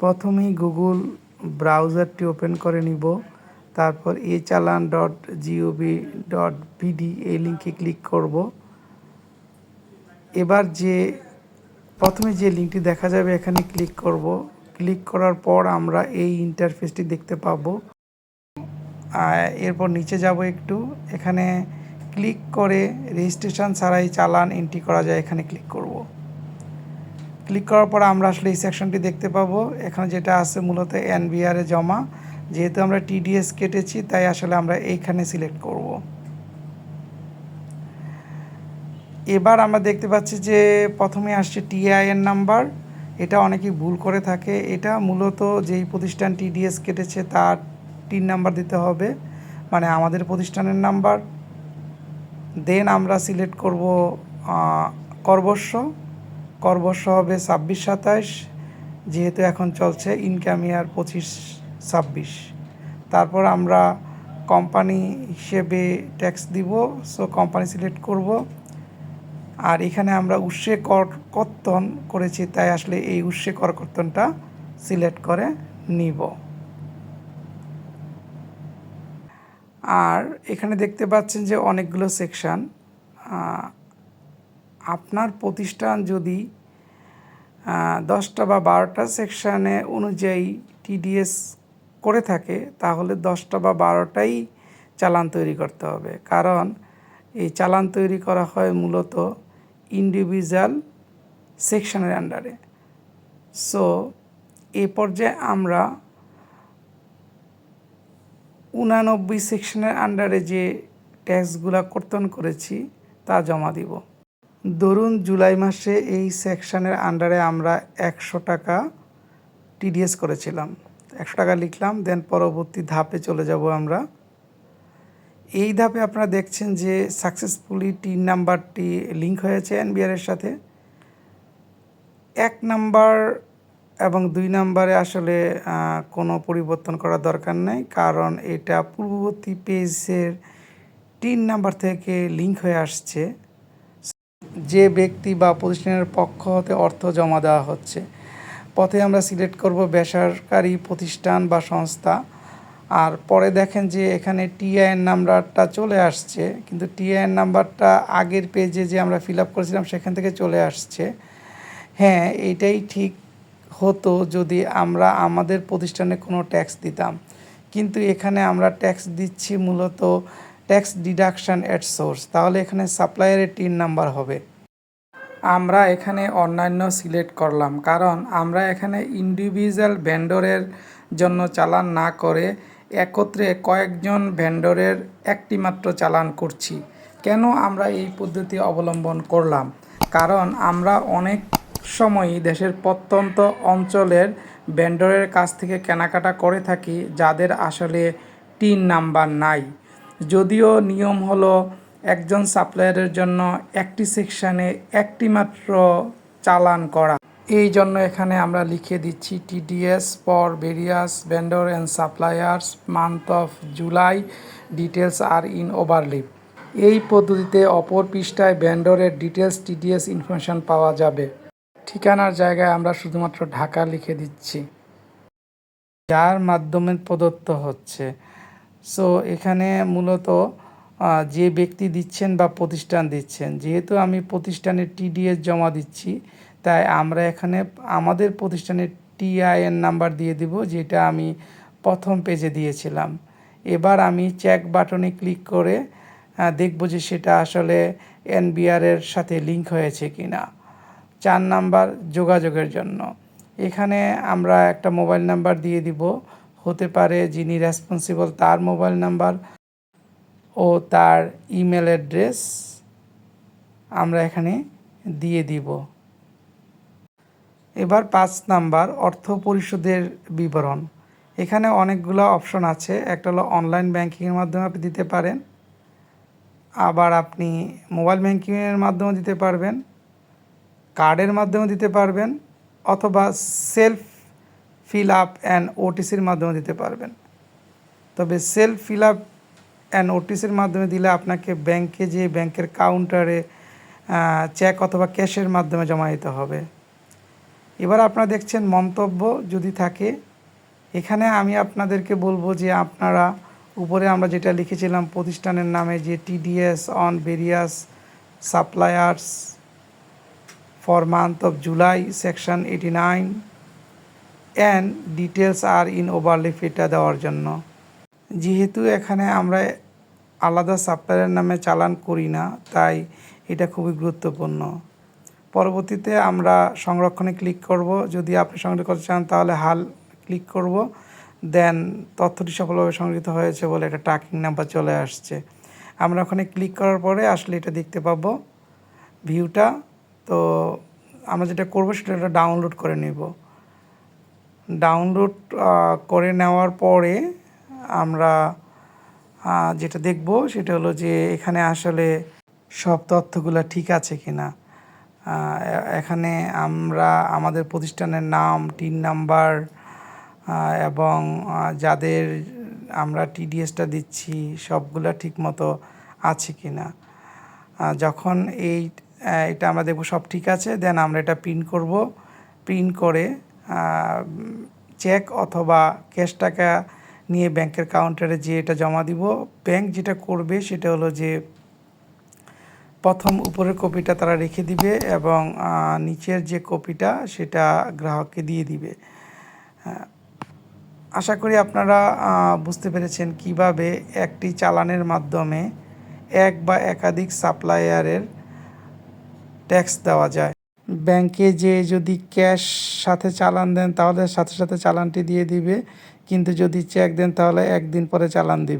প্রথমেই Google ব্রাউজারটি open করে নিব। তারপর এ চালান ডট জিওভি ডট বিডি এই লিঙ্কে ক্লিক করব। এবার যে, প্রথমে যে লিঙ্কটি দেখা যাবে এখানে ক্লিক করব। ক্লিক করার পর আমরা এই ইন্টারফেসটি দেখতে পাবো। এরপর নিচে যাব একটু। এখানে ক্লিক করে রেজিস্ট্রেশন ছাড়াই চালান এন্ট্রি করা যায় এখানে ক্লিক করব। ক্লিক করার পর আমরা আসলে এই সেকশনটি দেখতে পাবো। এখানে যেটা আছে মূলত এনবিআর জমা। যেহেতু আমরা টিডিএস কেটেছি তাই আসলে আমরা এইখানে সিলেক্ট করব। এবার আমরা দেখতে পাচ্ছি যে প্রথমে আসছে টিআইএন নাম্বার এটা অনেকেই ভুল করে থাকে। এটা মূলত যেই প্রতিষ্ঠান টিডিএস কেটেছে তার টিন নাম্বার দিতে হবে। মানে আমাদের প্রতিষ্ঠানের নাম্বার দেন আমরা সিলেক্ট করব আহ, করবস্য হবে ছাব্বিশ সাতাশ যেহেতু এখন চলছে ইনকাম ইয়ার পঁচিশ ছাব্বিশ। তারপর আমরা কোম্পানি হিসেবে ট্যাক্স দিব সো কোম্পানি সিলেক্ট করব। আর এখানে আমরা উৎসে কর, কর্তন করেছি, তাই আসলে এই উৎসে কর কর্তনটা সিলেক্ট করে নিব। আর এখানে দেখতে পাচ্ছেন যে অনেকগুলো সেকশান আপনার প্রতিষ্ঠান যদি দশটা বা বারোটা সেকশানে অনুযায়ী টিডিএস করে থাকে, তাহলে দশটা বা বারোটাই চালান তৈরি করতে হবে। কারণ এই চালান তৈরি করা হয় মূলত ইন্ডিভিজুয়াল সেকশনের আন্ডারে সো এ পর্যায়ে আমরা উনানব্বই সেকশনের আন্ডারে যে ট্যাক্সগুলা কর্তন করেছি, তা জমা দিব। ধরুন জুলাই মাসে এই সেকশানের আন্ডারে আমরা একশো টাকা টিডিএস করেছিলাম। একশো টাকা লিখলাম, দেন পরবর্তী ধাপে চলে যাব আমরা। এই ধাপে আপনারা দেখছেন যে সাকসেসফুলি টিন নাম্বারটি লিঙ্ক হয়েছে এনবিআর এর সাথে। এক নাম্বার এবং দুই নাম্বারে আসলে কোনো পরিবর্তন করার দরকার নেই, কারণ এটা পূর্ববর্তী পেজের তিন নাম্বার থেকে লিঙ্ক হয়ে আসছে। যে ব্যক্তি বা প্রতিষ্ঠানের পক্ষ হতে অর্থ জমা দেওয়া হচ্ছে, পথে আমরা সিলেক্ট করব বেসরকারি প্রতিষ্ঠান বা সংস্থা। আর পরে দেখেন যে এখানে টিআইএন নাম্বারটা চলে আসছে, কিন্তু টিআইএন নাম্বারটা আগের পেজে যে আমরা ফিল আপ করেছিলাম সেখান থেকে চলে আসছে। হ্যাঁ এটাই ঠিক হতো যদি আমরা আমাদের প্রতিষ্ঠানে কোনো ট্যাক্স দিতাম। কিন্তু এখানে আমরা ট্যাক্স দিচ্ছি মূলত ট্যাক্স ডিডাকশান এট সোর্স, তাহলে এখানে সাপ্লায়ারের টিন নাম্বার হবে। আমরা এখানে অন্যান্য সিলেক্ট করলাম, কারণ আমরা এখানে ইন্ডিভিজুয়াল ভেন্ডরের জন্য চালান না করে একত্রে কয়েকজন ভেন্ডরের একটি মাত্র চালান করছি। কেন আমরা এই পদ্ধতি অবলম্বন করলাম? কারণ আমরা অনেক সময়ই দেশের প্রত্যন্ত অঞ্চলের ভেন্ডরের কাছ থেকে কেনাকাটা করে থাকি, যাদের আসলে টিন নাম্বার নাই। যদিও নিয়ম হলো একজন সাপ্লায়ারের জন্য একটি সেকশানে একটি মাত্র চালান করা। এই জন্য এখানে আমরা লিখে দিচ্ছি, TDS for various, vendor and suppliers, month of July details are in overleaf. এই পদ্ধতিতে অপর পৃষ্ঠায় ভেন্ডরের ডিটেলস টিডিএস ইনফরমেশন পাওয়া যাবে। ঠিকানার জায়গায় আমরা শুধুমাত্র ঢাকা লিখে দিচ্ছি। যার মাধ্যমে প্রদত্ত হচ্ছে। সো, এখানে মূলত যে ব্যক্তি দিচ্ছেন বা প্রতিষ্ঠান দিচ্ছেন, যেহেতু আমি প্রতিষ্ঠানের টিডিএস জমা দিচ্ছি, তাই আমরা এখানে আমাদের প্রতিষ্ঠানের টিআইএন নাম্বার দিয়ে দিব, যেটা আমি প্রথম পেজে দিয়েছিলাম। এবার আমি চেক বাটনে ক্লিক করে দেখব যে সেটা আসলে এনবিআর এর সাথে লিংক হয়েছে কিনা। চার নাম্বার, যোগাযোগের জন্য। এখানে আমরা একটা মোবাইল নাম্বার দিয়ে দিব, হতে পারে যিনি রেসপন্সিবল তার মোবাইল নাম্বার। ও তার ইমেল অ্যাড্রেস আমরা এখানে দিয়ে দিব। এবার পাঁচ নাম্বার, অর্থ পরিশোধের বিবরণ। এখানে অনেকগুলো অপশন আছে। একটা হলো অনলাইন ব্যাংকিংয়ের মাধ্যমে আপনি দিতে পারেন। আবার আপনি মোবাইল ব্যাংকিংয়ের মাধ্যমে দিতে পারবেন। কার্ডের মাধ্যমে দিতে পারবেন। অথবা সেলফ ফিল আপ অ্যান্ড ওটিসির মাধ্যমে দিতে পারবেন। তবে সেলফ ফিল আপ অ্যান্ড ওটিসির মাধ্যমে দিলে আপনাকে ব্যাংকে যে ব্যাংকের কাউন্টারে চেক অথবা ক্যাশের মাধ্যমে জমা দিতে হবে। এবার আপনারা দেখছেন মন্তব্য যদি থাকে, এখানে আমি আপনাদেরকে বলব যে আপনারা উপরে আমরা যেটা লিখেছিলাম প্রতিষ্ঠানের নামে যে TDS on various suppliers for month of July section eighty nine and details are in overleaf এটা দেওয়ার জন্য। যেহেতু এখানে আমরা আলাদা সাপ্লায়ারের নামে চালান করি না, তাই এটা খুবই গুরুত্বপূর্ণ। পরবর্তীতে আমরা সংরক্ষণে ক্লিক করব। যদি আপনি সংরক্ষণ করতে চান, তাহলে হাল ক্লিক করব। দেন তথ্যটি সফলভাবে সংগৃহীত হয়েছে বলে একটা ট্র্যাকিং নাম্বার চলে আসছে। আমরা ওখানে ক্লিক করার পরে আসলে এটা দেখতে পাবো ভিউটা তো আমরা যেটা করব, সেটা ডাউনলোড করে নেব। ডাউনলোড করে নেওয়ার পরে আমরা যেটা দেখব সেটা হলো যে এখানে আসলে সব তথ্যগুলো ঠিক আছে কি না এখানে আমরা, আমাদের প্রতিষ্ঠানের নাম, টিন নাম্বার এবং যাদের আমরা টিডিএসটা দিচ্ছি সবগুলা ঠিক মতো আছে কি না যখন এই এটা আমরা দেখব সব ঠিক আছে, দেন আমরা এটা প্রিন্ট করব। প্রিন্ট করে চেক অথবা ক্যাশ টাকা নিয়ে ব্যাংকের কাউন্টারে যে এটা জমা দিব, ব্যাংক যেটা করবে সেটা হলো যে প্রথম উপরের কপিটা তারা রেখে দিবে এবং নিচের যে কপিটা সেটা গ্রাহককে দিয়ে দিবে। আশা করি আপনারা বুঝতে পেরেছেন কীভাবে একটি চালানের মাধ্যমে এক বা একাধিক সাপ্লায়ারের ট্যাক্স দেওয়া যায়। ব্যাংকে যে যদি ক্যাশ সাথে চালান দেন তাহলে সাথে সাথে চালানটি দিয়ে দিবে। কিন্তু যদি চেক দেন তাহলে একদিন পরে চালান দিবে।